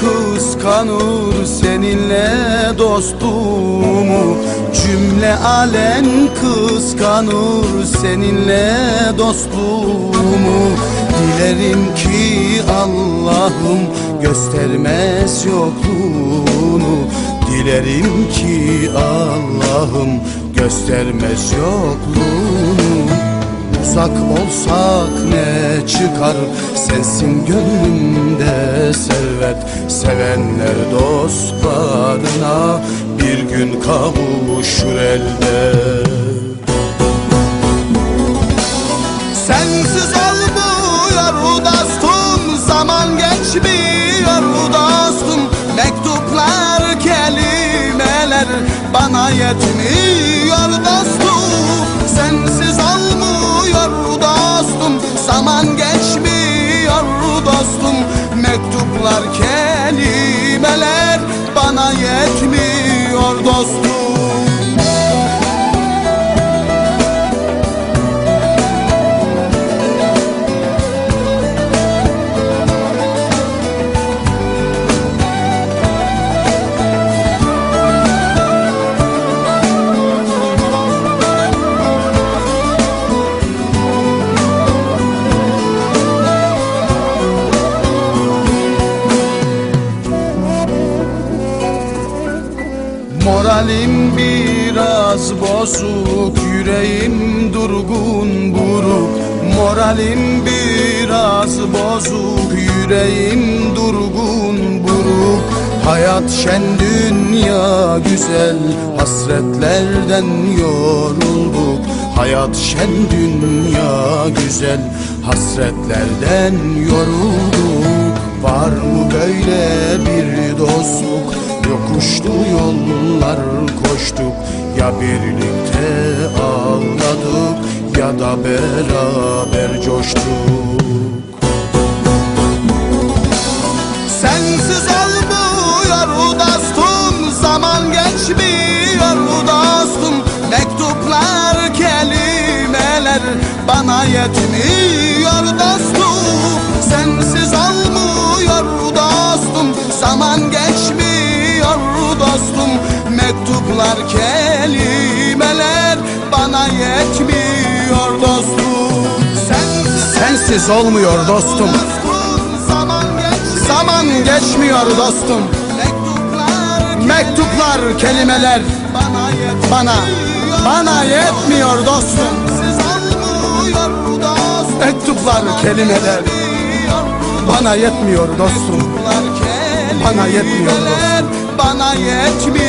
kıskanır seninle dostumu. Cümle alem kıskanır seninle dostumu. Dilerim ki Allah'ım göstermez yokluğunu. Dilerim ki Allah'ım göstermez yokluğunu Uzak olsak ne çıkar? Sensin gönlümde servet. Sevenler dostlarına bir gün kavuşur elbet Sensiz olmuyor dostum Zaman geçmiyor dostum. Mektuplar kelimeler Bana yetmiyor Mektuplar kelimeler Bana yetmiyor Moralim biraz bozuk Yüreğim durgun buruk. Moralim biraz bozuk Yüreğim durgun buruk. Hayat şen dünya güzel Hasretlerden yorulduk. Hayat şen dünya güzel Hasretlerden yorulduk. Var mı böyle bir dostluk Yokuşlu yollar koştuk. Ya birlikte ağladık Ya da beraber coştuk Mektuplar kelimeler Bana yetmiyor dostum Sensiz, Sensiz olmuyor dostum Zaman geçmiyor, Zaman geçmiyor dostum Mektuplar, Mektuplar kelimeler bana yetmiyor, bana bana yetmiyor dostum. Mektuplar kelimeler bana yetmiyor dostum. Bana yetmiyor dostum. Bana yetmiyor.